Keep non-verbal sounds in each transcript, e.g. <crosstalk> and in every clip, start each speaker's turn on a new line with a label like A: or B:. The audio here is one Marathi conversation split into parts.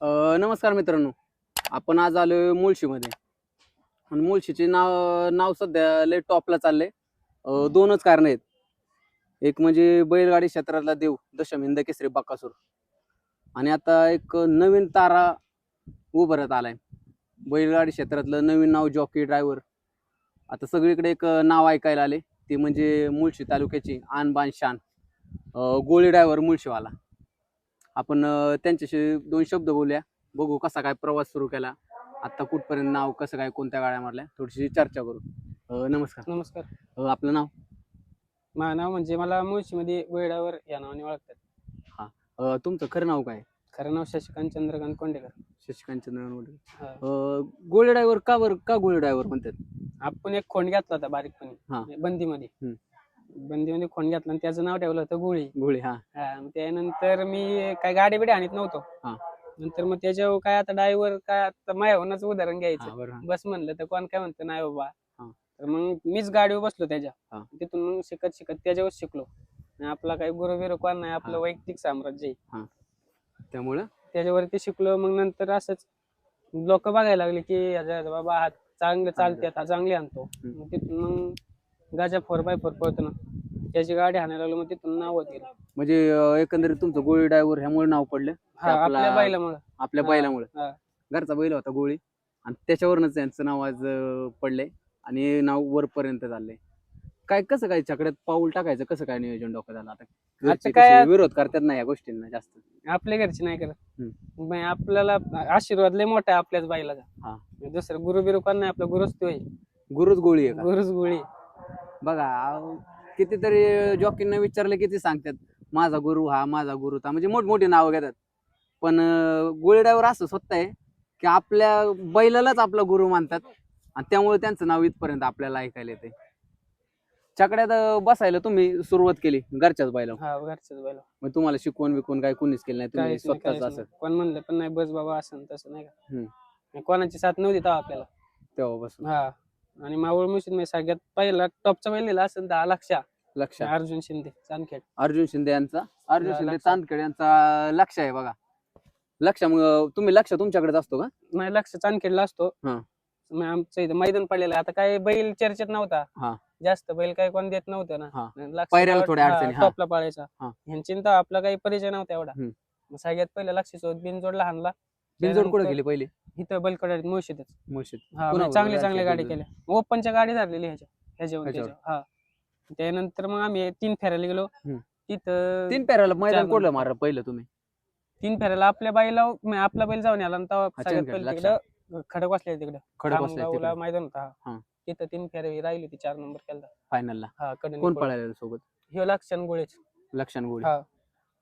A: अ, नमस्कार मित्रांनो. आपण आज आलोय मुळशीमध्ये. आणि मुळशीचे नाव नाव सध्या लय टॉपला चाललंय. अ, दोनच कारण आहेत. एक म्हणजे बैलगाडी क्षेत्रातला देव दशमिंद केसरी बक्कासूर आणि आता एक नवीन तारा उभारत आलाय. बैलगाडी क्षेत्रातलं नवीन नाव जॉकी ड्रायव्हर आता सगळीकडे एक नाव ऐकायला आले. ते म्हणजे मुळशी तालुक्याची आन बान शान. अ, गोळी ड्रायव्हर मुळशीवाला. आपण त्यांच्याशी दोन शब्द बोलूया. बघू कसा काय प्रवास सुरू केला. आता कुठपर्यंत नाव कसं काय कोणत्या गाड्या मारल्या थोडीशी चर्चा करू. अ, नमस्कार.
B: नमस्कार.
A: अ, आपलं नाव?
B: माझं नाव म्हणजे मला मुळशीमध्ये गोयडावर या नावाने ओळखतात.
A: अ, तुमचं खरं नाव काय?
B: खरं नाव शशिकांत चंद्रकांत कोंडेकर.
A: शशिकांत चंद्रन
B: हा.
A: गोळी ड्रायव्हर का बरं का गोळी ड्रायव्हर म्हणतात?
B: आपण एक खोंड घेतला होता
A: हा.
B: बारीकपणे बंदीमध्ये.
A: हम्म.
B: बंदीमध्ये खोंड घेतला आणि त्याचं नाव ठेवलं होतं गोळी
A: गोळी हा
B: हा, मग त्यानंतर मी काय गाडी बिडी आणत नव्हतो
A: हा.
B: नंतर मग त्याच्यावर काय आता ड्रायव्हर काय आता माझ्यावरच उदाहरण
A: हा,
B: घ्यायचं
A: बरं हा.
B: बस म्हणलं तर कोण काय म्हणतं नाही बाबा
A: हा.
B: तर मग मीच गाडीवर बसलो त्याच्या
A: हा.
B: तिथून मग शिकत शिकत त्याच्यावर शिकलो आणि आपला काही गुरु बिरु कोण नाही आपलं
A: हा.
B: वैयक्तिक साम्राज्य आहे
A: त्यामुळं
B: त्याच्यावरती शिकलो मग नंतर असंच लोक बघायला लागले की बाबा हा चांगलं चालते हा चांगली आणतो
A: हम्म.
B: मग तिथून मग गाजा फोर बाय फोर पळतो ना त्याची गाडी हाणायला लागलो मग तिथून नाव होतील.
A: म्हणजे अ, एकंदरीत तुमचं गोळी ड्रायव्हर ह्यामुळे नाव पडलं?
B: हा
A: आपला-
B: आपल्या बाईलामुळं
A: आपल्या
B: हा,
A: बैलामुळे.
B: हा.
A: घरचा बैल होता गोळी. आणि त्याच्यावरच त्यांचं नाव आज अं, पडलंय. आणि नाव वरपर्यंत चाललंय. काय कसं काय छकड्यात पाऊल टाकायचं? कसं काय नियोजन डोक्यात आलं? आता घरचे
B: काय-
A: कसे विरोध करतात ना या गोष्टींना जास्त?
B: आपल्या घरचे नाही करत. मग आपल्याला आशीर्वाद लय मोठा आहे आपल्याच
A: हा.
B: बाईला दुसरं गुरु बिरु कोण नाही आपला गुरुच तो आहे.
A: गुरुच गोळी आहे का?
B: गुरुच गोळी
A: बघा अहो, कितीतरी जॉकींना विचारलं किती सांगतात? माझा गुरु हा माझा गुरु हा म्हणजे मोठमोठी नावं घेतात. पण गोळी ड्रायव्हर असं स्वतः आहे की आपल्या बैलालाच आपला गुरु मानतात आणि त्यामुळे त्यांचं नाव इथपर्यंत आपल्याला ऐकायला येते चकड्यात अं, बसायला तुम्ही सुरुवात केली घरच्याच बैला
B: हा घरच्याच बाईला
A: मग तुम्हाला शिकवण बिकवण काय कोणीच केलं नाही तुम्ही
B: काहीच नाही,
A: स्वतःच
B: काहीच
A: असं.
B: नाही. कोण म्हणलं पण नाही बस बाबा असं न तसं नाही का?
A: हम्म.
B: कोणाची साथ नव्हती तेव्हा आपल्याला.
A: तेव्हापासून.
B: हा. आणि मावळ मुशीदमध्ये सगळ्यात पहिला टॉपचा दिला असेल दहा लक्ष
A: लक्ष
B: अर्जुन शिंदे चांदखेड
A: अर्जुन शिंदे यांचा अर्जुन
B: हा,
A: शिंदे
B: लक्ष.
A: चांदखेड यांचा लक्ष आहे बघा लक्ष मग तुम्ही लक्ष तुमच्याकडेच असतो का
B: नाही लक्ष चांदखेडला असतो
A: हा.
B: मग आमचं इथं मैदान पडलेलं आहे. आता काय बैल चर्चेत
A: हा.
B: नव्हता जास्त बैल काय कोण देत नव्हतं
A: हा.
B: ना लक्ष
A: पायऱ्याला
B: तेवढं-
A: थोड्या
B: हा,
A: अडचणी, हा.
B: टॉपला पाळायचा
A: हा.
B: ह्यांची न आपला काही परिचय नव्हता एवढा
A: हम्म.
B: मग सगळ्यात पहिलं लक्ष बिनजोडला हाणला
A: बिनजोड कुठे
B: त्यानंतर
A: गेली पहिली
B: इथं बैलकडे मुळशीतच
A: मुळशीत
B: हा
A: पुन्हा
B: म्हणजे चांगली
A: बरोबर
B: चांगली
A: आहे,
B: गाडी. केल्या ओपनच्या गाडी धरलेली ह्याच्या ह्याच्यावर
A: ह्याच्यावर.
B: त्याच्यावर. हा त्यानंतर मग आम्ही तीन फेरायला गेलो
A: हम्म.
B: तिथं
A: तीन पेराला मैदान
B: नंबर.
A: मारलं पहिलं तुम्ही
B: तीन फेऱ्याला आपल्या बाईला म्हणजे आपला बैल जाऊन आला आणि तेव्हा
A: हा,
B: सगळ्यात
A: चंदगड,
B: पहिले
A: लक्षात.
B: तिकडं खडक बसले तिकडं
A: खडक
B: खामगावला मैदान होता
A: हा.
B: हा. तिथं तीन फेऱ्या राहिली होती चार नंबर केला
A: फायनलला
B: हा
A: कोण पळालेलं सोबत
B: ह्यो लक्षण गोळेच
A: लक्षण गोळी
B: हा.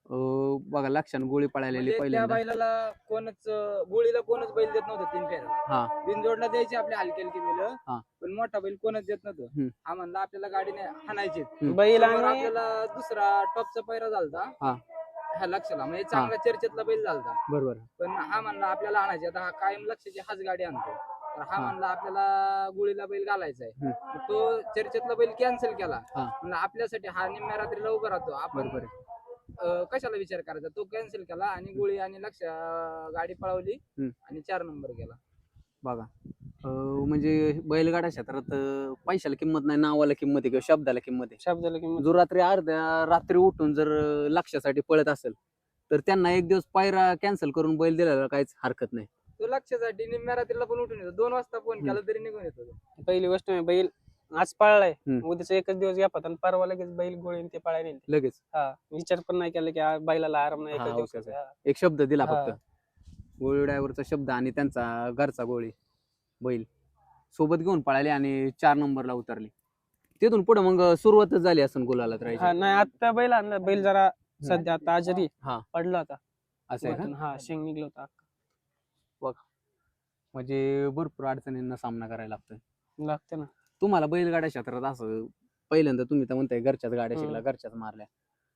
A: अं, बघा लक्षण गोळी पळालेली
C: म्हणजे त्या
A: पहिल्यांदा.
C: बैलाला कोणच गोळीला कोणच बैल देत नव्हतं तीन फेऱ्या
A: हा.
C: बिनजोडला द्यायची आपली हलकी हलकी बैल
A: हा.
C: पण मोठा बैल कोणच देत
A: हम्म.
C: नव्हतं हा म्हणला आपल्याला गाडीने हाणायचे.
B: बैल आणि
C: आपल्याला दुसरा टॉपचा पैरा झालता.
A: हा.
C: ह्या लक्षाला म्हणजे चांगला चर्चेतला बैल झालता.
A: बरोबर.
C: पण हा म्हणला आपल्याला आणायचे आता हा कायम लक्षाची हाच गाडी आणतो. तर हा
A: हा.
C: म्हणला आपल्याला गोळीला बैल घालायचा आहे तो चर्चेतला बैल कॅन्सल केला.
A: हा.
C: म्हणलं आपल्यासाठी हा निम्म्या रात्रीला उभा राहतो. आपण
A: बरोबर आहे.
C: कशाला विचार करायचा तो कॅन्सल केला आणि गोळी आणि लक्ष गाडी पळवली
A: हम्म.
C: आणि चार नंबर गेला
A: बघा अं, म्हणजे बैलगाडा क्षेत्रात अं, पैशाला किंमत नाही नावाला किंमत आहे किंवा शब्दाला किंमत आहे
B: शब्दाला किंमत
A: जो रात्री अर्ध्या रात्री उठून जर अं, लक्षासाठी पळत असेल तर त्यांना एक दिवस पायरा कॅन्सल करून बैल दिलेला काहीच हरकत नाही
C: तो लक्षासाठी निम्म्या रात्रीला पण उठून येतो दोन वाजता फोन
A: हम्म.
C: केला तरी निघून येतो तो.
B: पहिली गोष्ट म्हणजे बैल आज पळलाय.
A: हम्म.
B: उद्याचा एकच दिवस घ्या आणि परवा लगेच बैल गोळी ते पळायला नेलं.
A: लगेच.
B: हा विचार पण नाही केला की आ, बैलाला आराम नाही
A: हा, ओके,
B: दिवसाचा. हा.
A: एक शब्द दिला
B: हा.
A: फक्त. गोळी ड्रायव्हरचा शब्द आणि त्यांचा घरचा गोळी बैल. सोबत घेऊन पळाले आणि चार नंबरला उतरले. तिथून पुढे मग सुरुवातच झाली असं गुलाला तर
B: नाही आता बैल आणला. बैल जरा सध्या आता आजारी
A: हा.
B: पडला होता.
A: असं आहे का?
B: वरतून. हा शेंग निघलो होता
A: म्हणजे भरपूर अडचणींना सामना करायला लागतोय.
B: लागते ना.
A: तुम्हाला बैलगाड्या क्षेत्रात असं पहिल्यांदा तुम्ही तर म्हणताय घरच्याच गाड्या शिकला घरच्याच मारल्या.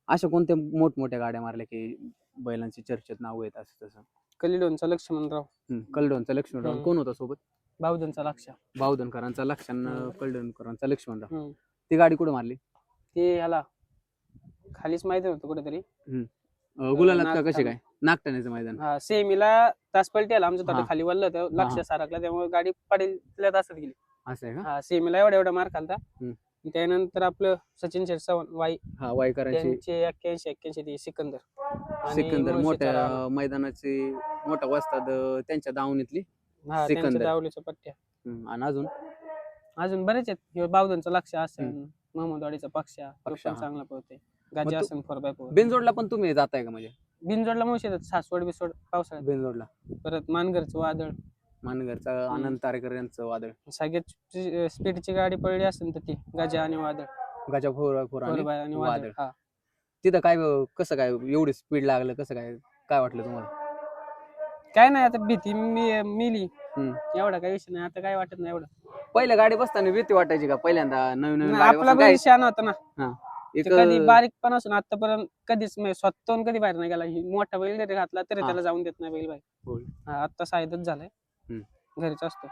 A: अशा कोणत्या मोठमोठ्या गाड्या मारल्या की बैलांची चर्चेत नाव येत असं तसं?
B: कलिडोनचा लक्ष्मणराव.
A: हम्म, कलडोनचा लक्ष्मणराव.
B: हम्म.
A: कोण होता सोबत?
B: बावधनचा लक्ष
A: बावधनकरांचा लक्षण
B: हम्म.
A: कलडोनकरांचा लक्ष्मणराव.
B: हम्म.
A: ती गाडी कुठे मारली?
B: ते ह्याला खालीच माहिती होतं कुठेतरी.
A: अं, गुलालात का कशी काय? नागटाण्याचं मैदान.
B: हा सेमीला तास पलटी आला आमचं
A: हा.
B: थोडं खाली वळलं
A: हा.
B: लक्ष सारखला त्यामुळे गाडी पडेल तासात गेली.
A: असं आहे का?
B: हा सेमीला एवढा एवढा मार खालता
A: हम्म.
B: त्यानंतर आपलं सचिन चव्हाण वाई
A: हा वाईकरांची
B: त्यांचे एक्क्याऐंशी एक्क्याऐंशी ते सिकंदर. आणि
A: सिकंदर मोठ्या. मैदानाची मोठा वस्ताद अं, त्यांच्या दावणीतली
B: हा
A: सिकंदर.
B: दावलीच्या पट्ट्या.
A: हम्म, आणि अजून?
B: अजून बरेच आहेत. ह्यो बावधनचं लक्ष असेल. महमदवाडीचा पक्षा तो
A: पक्षा,
B: पण
A: हा.
B: चांगला पळतोय. गाजी
A: तू-
B: असेल फोर बाय फोर.
A: बिनजोडला पण तुम्ही जाताय का म्हणजे?
B: बिनजोडला मुळशी येतात सासवड बिसवड पावसाळ्यात.
A: बिनजोडला.
B: परत मानगरचं वादळ.
A: मानगरचा आनंद तारेकर यांचं वादळ.
B: सगळ्यात स्पीडची गाडी पडली असेल तर ती गजा आणि वादळ.
A: गजा फोर फोर आणि
B: वादळ
A: वादळ.
B: हा.
A: तिथं काय अं, कसं काय एवढी स्पीड लागलं कसं काय काय वाटलं तुम्हाला?
B: काय नाही आता भीती मी मिली.
A: हम्म.
B: एवढा काही विषय नाही आता काय वाटत नाही एवढं.
A: पहिल्या गाडी बसताना भीती वाटायची का? पहिल्यांदा नवीन नवीन गाडी
B: आपला
A: बसताना काय?
B: शान होता ना.
A: एक
B: ते कधी बारीक पण असून आतापर्यंत कधीच म्हणजे स्वतःहून कधी बाहेर नाही गेला. ही मोठा बैल जरी घातला तरी
A: हा.
B: त्याला जाऊन देत नाही बैल बाहेर
A: होय.
B: हा, आता सायदच झालाय. घरीच असतो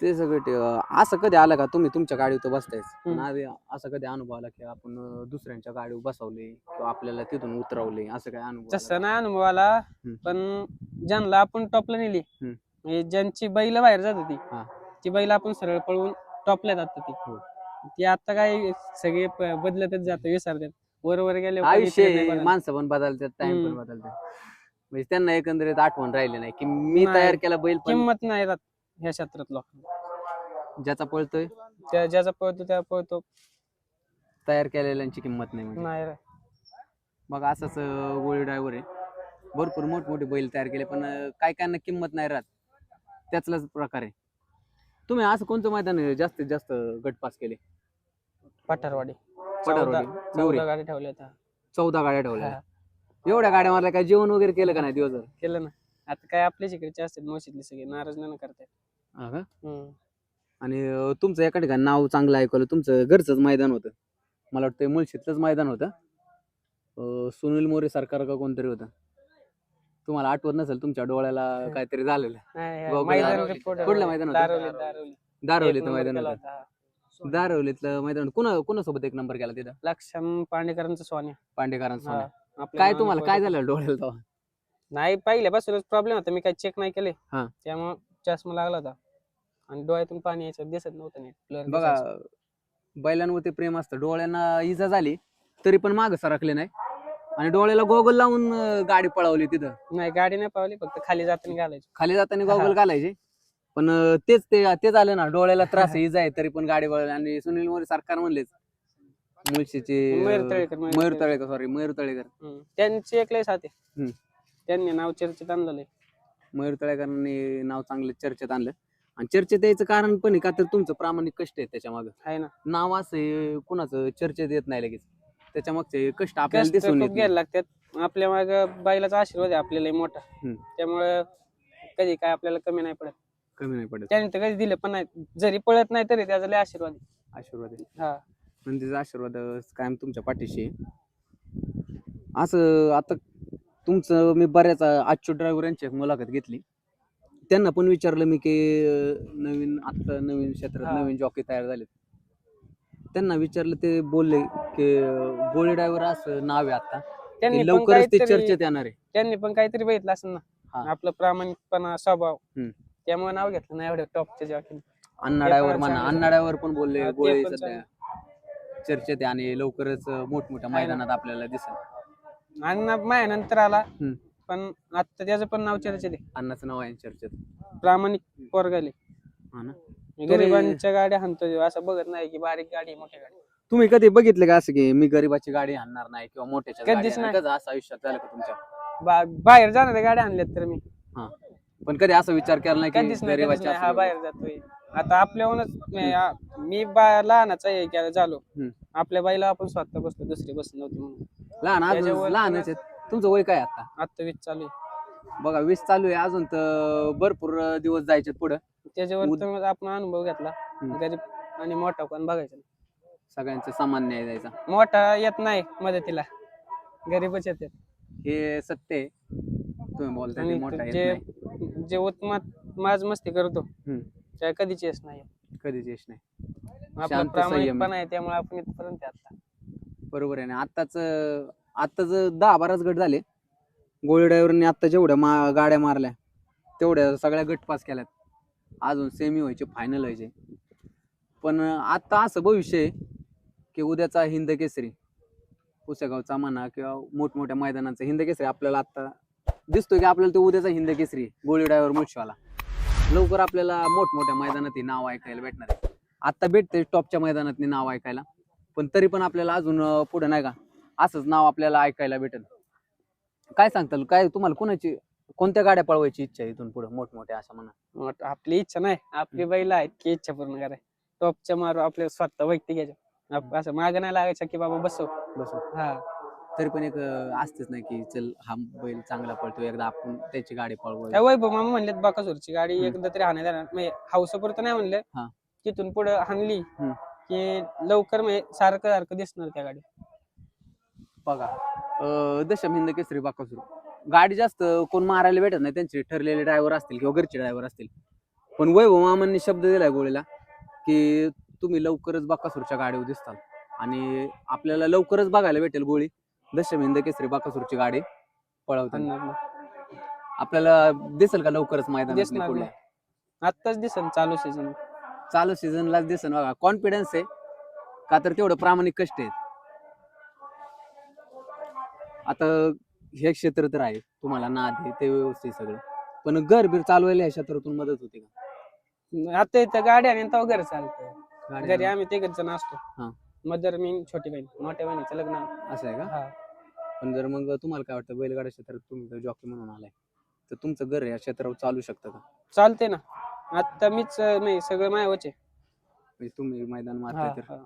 A: ते सगळं ते, अं, असं कधी आलं का तुम्ही तुमच्या गाडीवर बसतायच
B: हम्म.
A: पण आधी असं कधी अनुभव आला की आपण अं, दुसऱ्यांच्या गाडीवर बसवले किंवा आपल्याला तिथून उतरवले असं काय अनुभव आला
B: तसं नाही अनुभव आला
A: हम्म.
B: पण ज्यांना आपण टॉपला नेली
A: हम्म.
B: म्हणजे ज्यांची बैल बाहेर जात होती
A: हा.
B: ती बैल आपण सरळ पळवून टॉपला जात
A: हो.
B: होती ती आता काय सगळे प- बदलतच जात विसरतात वर वर गेले
A: आयुष्य आहे, माणसं पण बदलतात टाइम पण
B: हम्म.
A: बदलतात म्हणजे त्यांना एकंदरीत आठवण राहिली नाही की मी
B: नाही.
A: तयार केला बैल पण
B: किंमत नाही राहत ह्या क्षेत्रात लोकांना.
A: ज्याचा पळतोय?
B: त्या ज्याचा पळतो त्या पळतो.
A: तयार केलेल्यांची किंमत नाही म्हणजे.
B: नाही.
A: मग असंच अं, गोळी ड्रायव्हर आहे. भरपूर मोठमोठे बैल तयार केले पण अं, काय कायना किंमत नाही राहत. त्यातलाच प्रकार आहे. तुम्ही असं कोणतं मैदान आहे जास्तीत जास्त गट पास केले?
B: पठारवाडी.
A: पठारवाडी,
B: चौदा
A: नवरी.
B: चौदा गाडी ठेवल्या होत्या.
A: चौदा गाड्या ठेवल्या.
B: हा.
A: एवढ्या गाड्या मारल्या काय जेवण वगैरे केलं का नाही दिवसभर
B: केलं ना आता काय आपल्या इकडचे असतात मोशीतले सगळे नाराज नाही ना करतायत
A: हा का?
B: हम्म.
A: आणि अं, तुमचं एका ठिकाणी नाव चांगलं ऐकलं तुमचं घरचंच मैदान होतं मला वाटतं मुळशीतलंच मैदान होतं अं, सुनील मोरे सरकार का कोणतरी होतं तुम्हाला आठवत नसेल तुमच्या डोळ्याला काहीतरी झालेलं
B: नाही, हे मैदान
A: दारवली. कुठलं. मैदान होतं?
B: दारवली दारवली
A: दारवलीचं
B: एक
A: मैदान
B: नंबर
A: होतं
B: केला होता.
A: दारवलीतलं मैदान कुणा कुणासोबत एक नंबर केला तिथं
B: लक्षम पांडेकरांचा सोन्या
A: पांडेकरांचा. सोन्या.
B: आपल्या
A: काय तुम्हाला? काय. झालं डोळ्याला तेव्हा?
B: नाही पहिल्यापासूनच प्रॉब्लेम होता. मी काही चेक नाही केले.
A: हा.
B: त्यामुळे चष्मा लागला होता. आणि डोळ्यातून पाणी यायचं दिसत नव्हतं नीट.
A: बघा बैलांवरती प्रेम असतं. डोळ्यांना इजा झाली तरी पण माग सरकले नाही. आणि डोळ्याला गोगल लावून अं, गाडी पळवली तिथं.
B: नाही गाडी नाही पावली फक्त खाली जाताना घालायची.
A: खाली जाताना
B: हा.
A: गॉगल घालायचे. पण अं, तेच ते तेच आलं ना डोळ्याला त्रास आहे, इजा आहे तरी पण गाडी वळली आणि सुनील मोरे सरकार म्हणलेच मुळशीचे
B: मयूर तळेकर मयूर
A: मयूर
B: तळेकर.
A: तळेकर सॉरी मयूर तळेकर
B: हम्म. त्यांची एक लय साथे
A: हम्म.
B: त्यांनी नाव चर्चेत आणलेलं आहे.
A: मयूर तळेकरांनी नाव चांगलं चर्चेत आणलं आणि चर्चेत यायचं कारण पण आहे का तर तुमचं प्रामाणिक कष्ट आहे त्याच्या मागं
B: आहे ना
A: नाव असं आहे, कुणाचं चर्चेत येत नाही लगेच त्याच्या मागचे कष्ट आपल्याला
B: कष्ट
A: दिसून
B: खूप
A: येत नाही.
B: घ्यायला लागतात आपल्या माग बाईलाचा आशीर्वाद आहे आपल्याला मोठा
A: हम्म.
B: त्यामुळे कधी काय आपल्याला कमी नाही पडत
A: कमी नाही पडत
B: त्याने तर कधी दिले पण नाही जरी पळत नाही तरी त्याचा लय आशीर्वाद आहे.
A: आशीर्वाद आहे
B: हा
A: त्याचा आशीर्वाद कायम तुमच्या पाठीशी आहे. असं आता तुमचं मी बऱ्याच आजच्या ड्रायव्हर यांची एक मुलाखत घेतली त्यांना पण विचारलं मी की अं, नवीन आता नवीन क्षेत्रात
B: हा.
A: नवीन जॉकी तयार झालेत त्यांना विचारलं ते बोलले की अं, गोळी ड्रायव्हर असं नाव आहे आता
B: त्यांनी पण
A: लवकरच ते
B: काहीतरी-
A: चर्चेत येणार आहे
B: त्यांनी पण काहीतरी बघितलं असेल ना. आपलं प्रामाणिकपणा स्वभाव
A: हम्म.
B: त्यामुळे नाव घेतलं नाही एवढ्या टॉपच्या जॉकी
A: अण्णा
B: ते
A: ड्रायव्हर म्हणा
B: चांगलं.
A: अण्णा ड्रायव्हर पण बोलले
B: हा, ते
A: गोळी
B: पण
A: सध्या चर्चेत आहे आणि लवकरच मोठमोठ्या. मैदानात आपल्याला दिसेल.
B: अण्णा माया नंतर आला.
A: हम्म.
B: पण आता त्याचं पण नाव चर्चेत आहे.
A: अण्णाचं नाव आहे चर्चेत.
B: प्रामाणिक पोरगाले.
A: हा ना.
B: गरिबांच्या गाड्या हाणतो ह्यो. असं बघत नाही की बारीक गाडी आहे, मोठी गाडी.
A: तुम्ही कधी बघितले का असं की मी गरीबाची गाडी आणणार नाही किंवा मोठ्याच्या
B: कधीच
A: गाडी आणणार?
B: नाही.
A: कधी असं आयुष्यात झालं का तुमच्या?
B: बा- बाहेर जाणाऱ्या गाड्या आणल्यात तर मी.
A: पण कधी असा विचार केला नाही
B: कधीच
A: की
B: नाही कधीच
A: गरीबाची
B: नाही. हा
A: असं-
B: बाहेर जातोय. आता आपल्याहूनच मी बा- लहानाचा आहे की झालो.
A: हम्म.
B: आपल्या बाईला आपण स्वतः बसलो दुसरी बसत नव्हती म्हणून.
A: लहान अजून
B: त्याच्यावर
A: लहानच आहेत. तुमचं वय काय आता?
B: आता वीज चालू आहे.
A: बघा वीस चालू आहे. अजून तर भरपूर दिवस जायचे पुढे.
B: त्याच्यावर
A: उद-
B: तर आपण अनुभव घेतला.
A: हम्म.
B: गरीब आणि मोठा कोण बघायचा? नाही.
A: सगळ्यांचं समान न्याय द्यायचा
B: मोठा येत नाही मदतीला. गरीबच येते
A: हे सत्य आहे. तुम्ही बोलताय ते
B: आणि
A: मोठा
B: जे
A: नाही.
B: जे उत्मात माज मस्ती करतो.
A: हम्म.
B: त्या कधीच येत नाही.
A: कधीच यश नाही.
B: आपला
A: शांत, संयमी.
B: प्रामाणिकपणा आहे त्यामुळे आपण इथपर्यंत आहे आता.
A: बरोबर आहे ना. आत्ताच आत्ताच दहा बाराच गट झाले. गोळी ड्रायव्हरने आता जेवढ्या मा गाड्या मारल्या तेवढ्या सगळ्या गट पास केल्यात. अजून सेमी व्हायचे फायनल व्हायचे. पण आता असं भविष्य आहे की उद्याचा हिंद केसरी पुसेगावचा म्हणा किंवा मोठमोठ्या मैदानाचा हिंद केसरी आपल्याला आता दिसतोय की आपल्याला तो उद्याचा हिंद केसरी आहे, गोळी ड्रायव्हर मुळशीवाला लवकर आपल्याला मोठमोठ्या मैदानात नाव ऐकायला भेटणार आहे. आता भेटते टॉपच्या मैदानात नाव ऐकायला. पण तरी पण आपल्याला अजून पुढे नाही का असंच नाव आपल्याला ऐकायला भेटेल काय सांगताल? काय तुम्हाला कोणाची कोणत्या गाड्या पळवायची इच्छा आहे इथून पुढे मोठमोठ्या अशा म्हणा?
B: आपली इच्छा नाही. आपली बैल आहेत की इच्छा पूर्ण कराय टॉपच्या मारू आपल्या स्वतः वैयक्तिक याच्या आप- असं माग नाही लागायचं की बाबा बसव.
A: बस
B: हा.
A: तरी पण एक असतेच नाही की चल हा बैल चांगला पळतो एकदा आपण त्याची गाडी
B: त्या
A: पळवू
B: वैभव मामा म्हणलेत बाकासूरची गाडी
A: हम्म.
B: एकदा तरी हाणायला. म्हणजे हौसापुरतं नाही म्हणले
A: हा.
B: तिथून पुढे हाणली
A: हम्म.
B: की लवकर म्हणजे सारखं सारखं दिसणार त्या गाडी
A: बघा अं, दशम हिंद केसरी बाकासूर गाडी जास्त कोण मारायला भेटत नाही त्यांचे ठरलेले ड्रायव्हर असतील किंवा घरचे ड्रायव्हर असतील पण वैभव मामांनी शब्द दिलाय गोळीला की तुम्ही लवकरच बाकासूरच्या गाडीवर दिसताल आणि आपल्याला लवकरच बघायला भेटेल गोळी दशम हिंद केसरी बाकासूरची गाडी पळवताना.
B: नाही.
A: आपल्याला दिसेल का लवकरच
B: दिसणार
A: पुढल्या
B: आत्ताच दिसन चालू सीझन
A: चालू सीझनलाच दिसेल बघा. कॉन्फिडन्स आहे. का तर तेवढं प्रामाणिक कष्ट आहेत. आता हे क्षेत्र तर आहे. तुम्हाला नाद आहे ते व्यवस्थित सगळं. पण घर बीर चालवायला ह्या क्षेत्रातून मदत होते का?
B: आता इथं गाडी आणि तेव्हा घर चालतं घरी आम्ही तिघ जण
A: हा.
B: मदर मी छोटी बहीण मोठ्या बहिणीचं लग्न. आहे.
A: असं आहे का?
B: हा.
A: पण जर मग तुम्हाला काय वाटतं बैलगाडा क्षेत्रात तुम्ही जॉकी म्हणून आलाय तर तुमचं घर या क्षेत्रावर चालू शकतं का?
B: चालते ना. आता मीच अं, नाही सगळं मायावच आहे.
A: म्हणजे तुम्ही मैदान मारताय तर.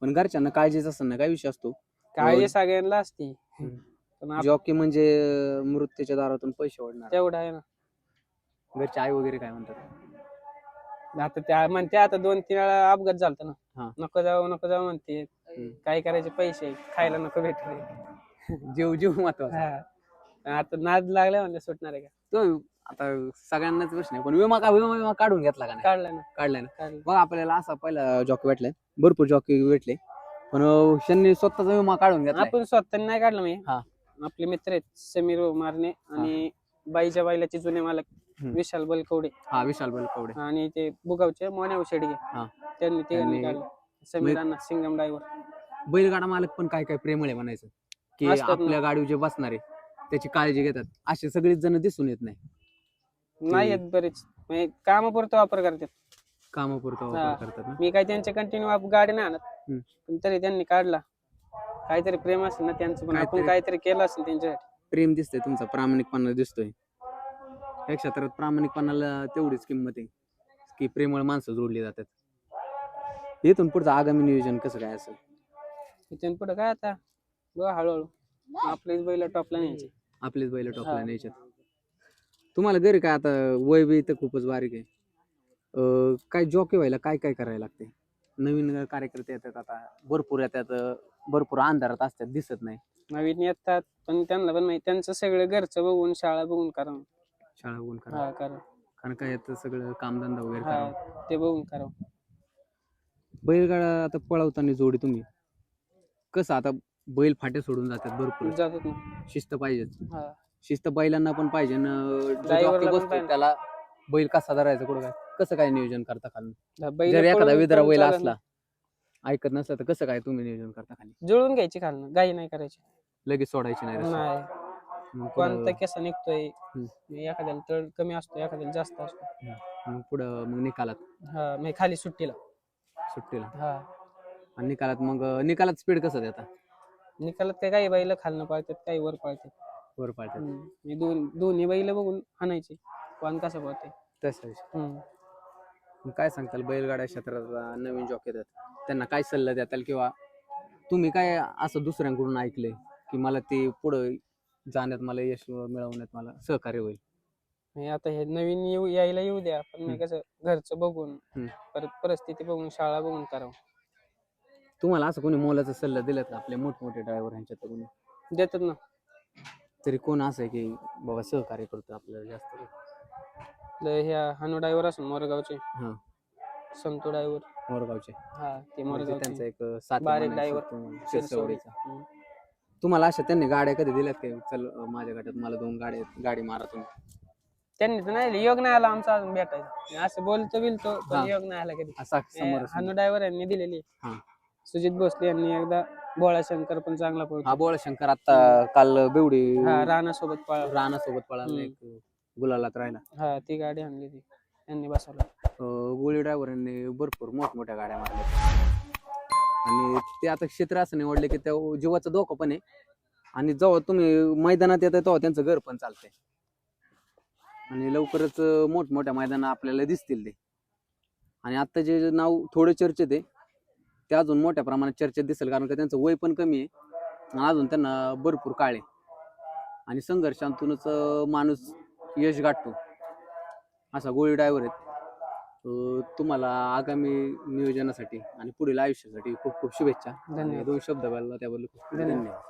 A: पण घरच्यांना काळजीच असं ना काय विषय असतो?
B: काळजी सगळ्यांना असते.
A: हम्म.
B: पण आप-
A: जॉकी म्हणजे मृत्यूच्या दारातून पैसे ओढणार.
B: तेवढं आहे ना.
A: घरचे आई वगैरे काय म्हणतात?
B: आता त्या म्हणते आता दोन तीन वेळा अपघात झालता
A: हा.
B: ना नको जाऊ नको जाऊ म्हणते. काय करायचे पैसे? खायला नको भेटले <laughs>
A: जीव जीव महत्त्वाचा.
B: आता नाद लागला म्हणजे सुटणार आहे का?
A: तो आता सगळ्यांनाच प्रश्न आहे. पण विमा का विमा विमा काढून घेतला का नाही?
B: काढला ना.
A: काढलाय ना.
B: काढला.
A: बघ आपल्याला असा पहिला जॉकी भेटलाय. भरपूर जॉकी भेटले. पण अं, त्यांनी स्वतःचा विमा काढून घेतला
B: आपण स्वतः नाही काढलं मी.
A: हा.
B: आपले मित्र आहेत समीर मारणे आणि बाईच्या बाईलाचे जुने मालक. विशाल बलकवडे.
A: हा विशाल बलकवडे.
B: आणि ते बुगावचे मोन्याव शेडगे
A: हा.
B: त्यांनी तिघांनी
A: त्यांनी-
B: काढलं समीर अण्णा सिंगम ड्रायव्हर
A: बैलगाडा मालक पण काय काय प्रेमळ आहे म्हणायचं. की
B: असतात ना.
A: आपल्या गाडीवर जे बसणारे त्याची काळजी घेतात. असे सगळेच जण दिसून येत नाही.
B: नाही येत बरेच. म्हणजे कामापुरतं वापर करतात.
A: कामापुरता
B: हा.
A: वापर करतात ना.
B: मी काय त्यांचे कंटिन्यू गाडी नाही आणत.
A: हम्म.
B: पण तरी त्यांनी काढला. काहीतरी प्रेम असेल ना त्यांचं पण. आपण
A: काहीतरी-
B: काहीतरी केलं असेल त्यांच्यासाठी.
A: प्रेम दिसतंय तुमचा प्रामाणिकपणा दिसतोय. या क्षेत्रात प्रामाणिकपणाला तेवढीच किंमत आहे की प्रेमळ माणसं जोडली जातात. इथून पुढचं आगामी नियोजन कसं काय असेल?
B: इथून पुढे काय आता? बघा हळूहळू. आपलीच बैल टॉपला न्यायची.
A: आपलीच बैल टॉपला. न्यायच्यात तुम्हाला घरी काय आता वय बी तर खूपच बारीक आहे. अं, काय जॉकी व्हायला काय काय करायला लागते? नवीन कार्यकर्ते येतात आता भरपूर येतात अं, भरपूर अंधारात असतात दिसत नाही.
B: नवीन येतात पण त्यांना पण माहिती त्यांचं सगळं घरचं बघून शाळा बघून करावं
A: शाळा बघून करा.
B: हा करा.
A: कारण काय येतं सगळं कामधंदा वगैरे
B: हा
A: करा.
B: ते बघून करावं
A: बैलगाडा आता पळवताना जोडी तुम्ही. कसं आता बैल फाटे सोडून जातात भरपूर.
B: जातात ना.
A: शिस्त पाहिजेच.
B: हा.
A: शिस्त बैलांना पण पाहिजे न जो
B: Driver
A: jockey
B: ला पण
A: बसतो
B: पाहिजे.
A: त्याला बैल कसा धरायचा कुठं काय? कसं काय नियोजन करता खाली?
B: बैल
A: जर एखादा
B: पळून
A: विद्रा बैल
B: चालत
A: असला ऐकत नसला तर कसं काय तुम्ही नियोजन करता खाली?
B: नाही. जुळून घ्यायची खालनं गाई नाही करायची.
A: लगेच सोडायची. नाही. मग
B: कोणता कसा निघतोय. एखाद्याला तळ कमी असतो एखाद्याला जास्त असतो.
A: मग पुढं मग निकालात.
B: हा म्हणजे खाली सुट्टीला.
A: सुट्टीला.
B: हा.
A: आणि निकालात मग अं, निकालात स्पीड कसं देता?
B: निकालात काय काही बैल खालनं पाळतात काही वर पाळतात.
A: वर पाळतात.
B: हम्म. हे दोन दोन्ही बैल बघून हाणायचे कोण कसं पळते
A: तसं. मग काय सांगताल बैलगाड्या क्षेत्रात नवीन जॉक येतात. त्यांना काय सल्ला द्याल किंवा तुम्ही काय असं दुसऱ्यांकडून ऐकलंय की मला ते पुढं जाण्यात मला यश मिळवण्यात मला सहकार्य होईल.
B: आता हे नवीन येऊ यायला येऊ द्या पण मी. कसं घरचं बघून
A: हम्म.
B: परत परिस्थिती बघून शाळा बघून करावं.
A: तुम्हाला असं कोणी मोलाचा सल्ला दिलात का आपले मोठमोठे ड्रायव्हर ह्यांच्यात कोणी?
B: देतात ना.
A: तरी कोण असं आहे की बाबा सहकार्य करतो आपल्याला जास्त?
B: ह्या हानू ड्रायव्हर असून मोरगावचे.
A: हा.
B: संतू ड्रायव्हर
A: मोरगावचे.
B: हा ते
A: म्हणजे
B: मोरगावचे.
A: त्यांचा एक साथ
B: बारीक driver,
A: शिरसवडीचा.
B: हम्म.
A: तुम्हाला अशा त्यांनी गाड्या कधी दिल्यात काय चल अं, माझ्या गाड्यात मला दोन गाड्या आहेत, गाडी मारा तुम्ही.
B: त्यांनी तर नाही योग नाही आला आमचा अजून भेटायचा असं बोलतो बिलतो
A: हा.
B: पण योग नाही आला कधी.
A: असा समोर
B: हानू ड्रायव्हर यांनी दिलेली.
A: हा.
B: सुजित भोसले यांनी एकदा बोळा शंकर पण चांगला
A: हा
B: पळतो
A: बोळ शंकर आता काल बेवडी
B: हा राणा सोबत पळा
A: राणा सोबत पळाला
B: हम्म.
A: एक गुलालात राहिला.
B: हा ती गाडी आणली ती. यांनी बसवला.
A: अं, गोळी ड्रायव्हरांनी भरपूर मोठमोठ्या गाड्या मारल्या. आणि ते आता क्षेत्र असं निवडले की त्या जीवाचा धोका पण आहे. आणि जेव्हा तुम्ही मैदानात येता तेव्हा त्यांचं घर पण चालतंय. आणि लवकरच मोठमोठ्या मैदान आपल्याला दिसतील ते. आणि आता जे नाव थोडे चर्चेत आहे ते अजून मोठ्या प्रमाणात चर्चेत दिसेल कारण का त्यांचं वय पण कमी आहे. आणि अजून त्यांना भरपूर काळ आहे. आणि संघर्षांतूनच माणूस यश गाठतो. असा गोळी ड्रायव्हर आहेत. अं, तुम्हाला आगामी नियोजनासाठी आणि पुढील आयुष्यासाठी खूप खूप शुभेच्छा
B: धन्यवाद.
A: दोन शब्द बोलला त्याबद्दल खूप खूप
B: धन्यवाद.
A: धन्यवाद